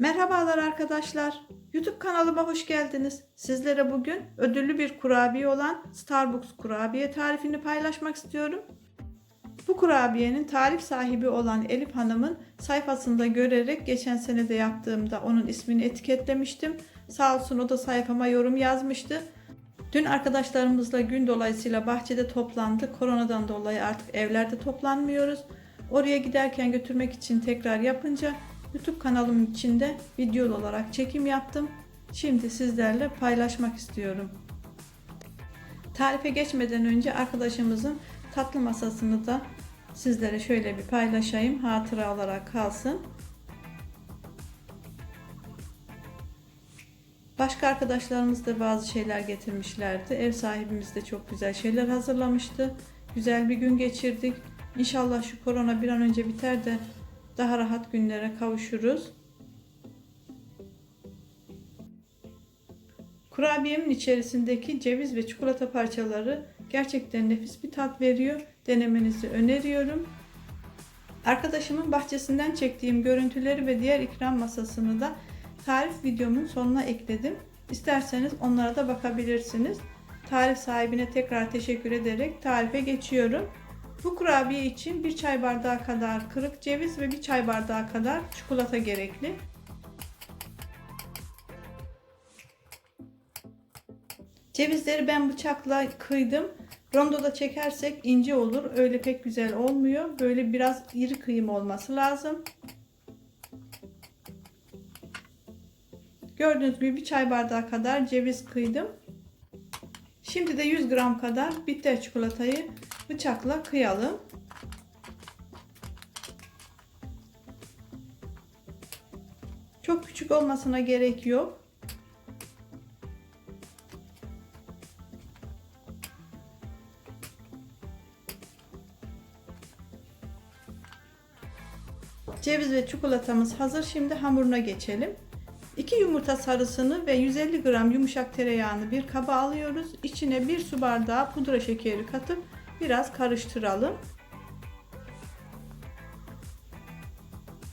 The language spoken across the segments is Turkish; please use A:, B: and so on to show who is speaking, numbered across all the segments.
A: Merhabalar arkadaşlar. YouTube kanalıma hoş geldiniz. Sizlere bugün ödüllü bir kurabiye olan Starbucks kurabiye tarifini paylaşmak istiyorum. Bu kurabiyenin tarif sahibi olan Elif Hanım'ın sayfasında görerek geçen sene de yaptığımda onun ismini etiketlemiştim. Sağ olsun o da sayfama yorum yazmıştı. Dün arkadaşlarımızla gün dolayısıyla bahçede toplandık. Koronadan dolayı artık evlerde toplanmıyoruz. Oraya giderken götürmek için tekrar yapınca YouTube kanalım içinde video olarak çekim yaptım. Şimdi sizlerle paylaşmak istiyorum. Tarife geçmeden önce arkadaşımızın tatlı masasını da sizlere şöyle bir paylaşayım. Hatıra olarak kalsın. Başka arkadaşlarımız da bazı şeyler getirmişlerdi. Ev sahibimiz de çok güzel şeyler hazırlamıştı. Güzel bir gün geçirdik. İnşallah şu korona bir an önce biter de daha rahat günlere kavuşuruz. Kurabiyemin içerisindeki ceviz ve çikolata parçaları gerçekten nefis bir tat veriyor. Denemenizi öneriyorum. Arkadaşımın bahçesinden çektiğim görüntüleri ve diğer ikram masasını da tarif videomun sonuna ekledim. İsterseniz onlara da bakabilirsiniz. Tarif sahibine tekrar teşekkür ederek tarife geçiyorum. Bu kurabiye için bir çay bardağı kadar kırık ceviz ve bir çay bardağı kadar çikolata gerekli. Cevizleri ben bıçakla kıydım. Rondoda çekersek ince olur. Öyle pek güzel olmuyor. Böyle biraz iri kıyım olması lazım. Gördüğünüz gibi bir çay bardağı kadar ceviz kıydım. Şimdi de 100 gram kadar bitter çikolatayı bıçakla kıyalım. Çok küçük olmasına gerek yok. Ceviz ve çikolatamız hazır. Şimdi hamuruna geçelim. 2 yumurta sarısını ve 150 gram yumuşak tereyağını bir kaba alıyoruz. İçine 1 su bardağı pudra şekeri katıp biraz karıştıralım.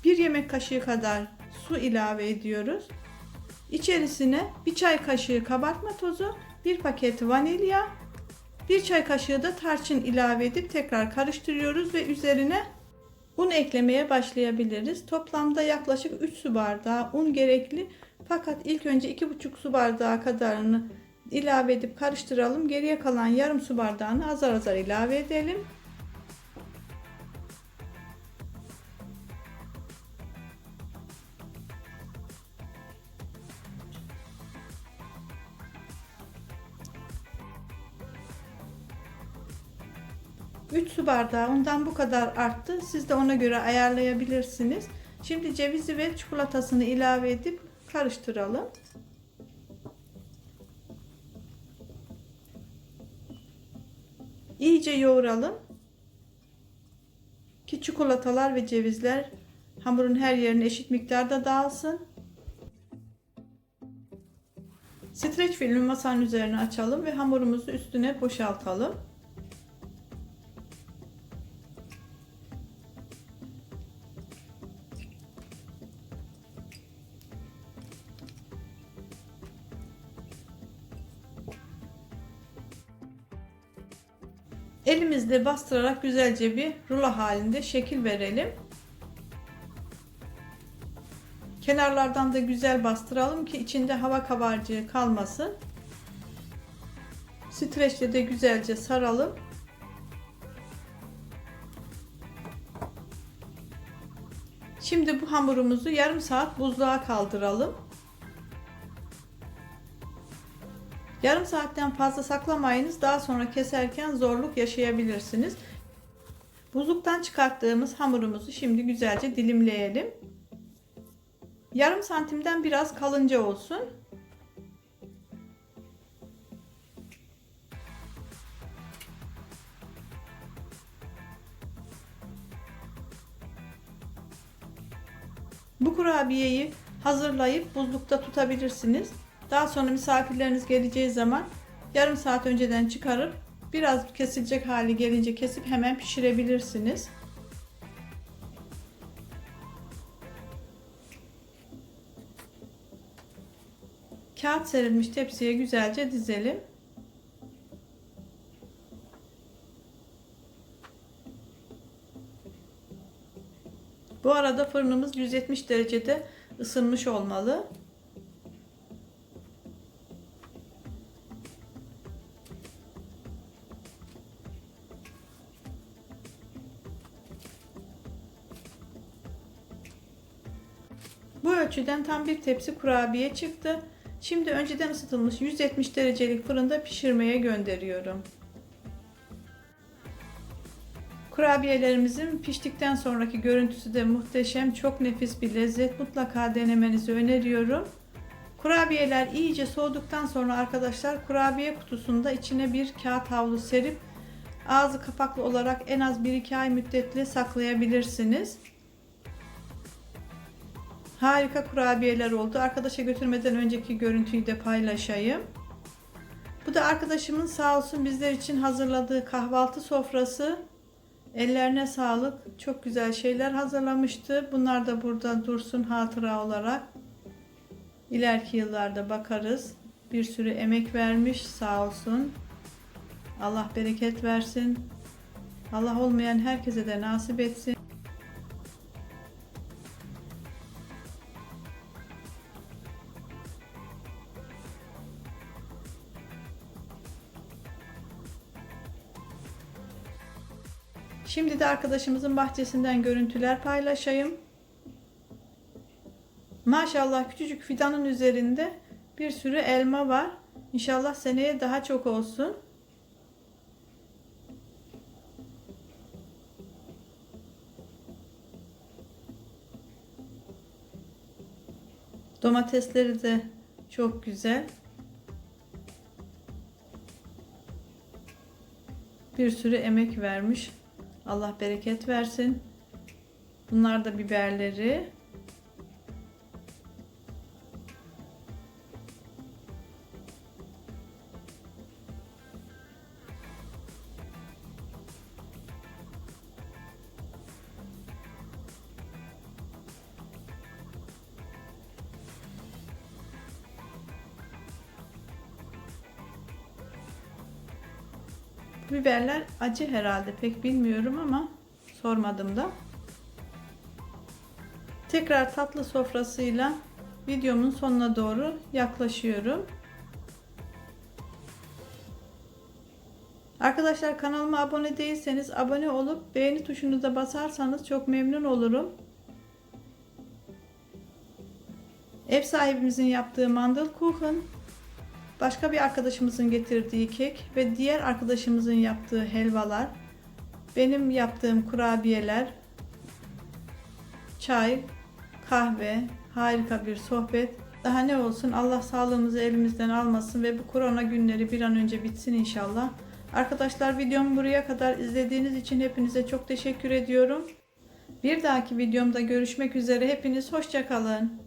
A: 1 yemek kaşığı kadar su ilave ediyoruz. İçerisine 1 çay kaşığı kabartma tozu, 1 paket vanilya, 1 çay kaşığı da tarçın ilave edip tekrar karıştırıyoruz ve üzerine Un eklemeye başlayabiliriz. Toplamda yaklaşık 3 su bardağı un gerekli. Fakat ilk önce 2,5 su bardağı kadarını ilave edip karıştıralım. Geriye kalan yarım su bardağını azar azar ilave edelim. Üç su bardağı undan bu kadar arttı. Siz de ona göre ayarlayabilirsiniz. Şimdi cevizi ve çikolatasını ilave edip karıştıralım. İyice yoğuralım. Ki çikolatalar ve cevizler hamurun her yerine eşit miktarda dağılsın. Streç filmi masanın üzerine açalım ve hamurumuzu üstüne boşaltalım. Elimizle bastırarak güzelce bir rulo halinde şekil verelim. Kenarlardan da güzel bastıralım ki içinde hava kabarcığı kalmasın. Streçle de güzelce saralım. Şimdi bu hamurumuzu yarım saat buzluğa kaldıralım. Yarım saatten fazla saklamayınız. Daha sonra keserken zorluk yaşayabilirsiniz. Buzluktan çıkarttığımız hamurumuzu şimdi güzelce dilimleyelim. Yarım santimden biraz kalınca olsun. Bu kurabiyeyi hazırlayıp buzlukta tutabilirsiniz. Daha sonra misafirleriniz geleceği zaman yarım saat önceden çıkarıp biraz kesilecek hali gelince kesip hemen pişirebilirsiniz. Kağıt serilmiş tepsiye güzelce dizelim. Bu arada fırınımız 170 derecede ısınmış olmalı. Bu ölçüden tam bir tepsi kurabiye çıktı. Şimdi önceden ısıtılmış 170 derecelik fırında pişirmeye gönderiyorum. Kurabiyelerimizin piştikten sonraki görüntüsü de muhteşem, çok nefis bir lezzet. Mutlaka denemenizi öneriyorum. Kurabiyeler iyice soğuduktan sonra arkadaşlar kurabiye kutusunda içine bir kağıt havlu serip ağzı kapaklı olarak en az 1-2 ay müddetli saklayabilirsiniz. Harika kurabiyeler oldu. Arkadaşa götürmeden önceki görüntüyü de paylaşayım. Bu da arkadaşımın sağ olsun bizler için hazırladığı kahvaltı sofrası. Ellerine sağlık. Çok güzel şeyler hazırlamıştı. Bunlar da burada dursun hatıra olarak. İleriki yıllarda bakarız. Bir sürü emek vermiş sağ olsun. Allah bereket versin. Allah olmayan herkese de nasip etsin. Şimdi de arkadaşımızın bahçesinden görüntüler paylaşayım. Maşallah küçücük fidanın üzerinde bir sürü elma var. İnşallah seneye daha çok olsun. Domatesleri de çok güzel. Bir sürü emek vermiş. Allah bereket versin. Bunlar da biberleri. Biberler acı herhalde pek bilmiyorum ama sormadım da. Tekrar tatlı sofrasıyla videomun sonuna doğru yaklaşıyorum. Arkadaşlar kanalıma abone değilseniz abone olup beğeni tuşunu da basarsanız çok memnun olurum. Ev sahibimizin yaptığı mandıl kuchen başka bir arkadaşımızın getirdiği kek ve diğer arkadaşımızın yaptığı helvalar, benim yaptığım kurabiyeler, çay, kahve, harika bir sohbet. Daha ne olsun Allah sağlığımızı elimizden almasın ve bu korona günleri bir an önce bitsin inşallah. Arkadaşlar videomu buraya kadar izlediğiniz için hepinize çok teşekkür ediyorum. Bir dahaki videomda görüşmek üzere. Hepiniz hoşçakalın.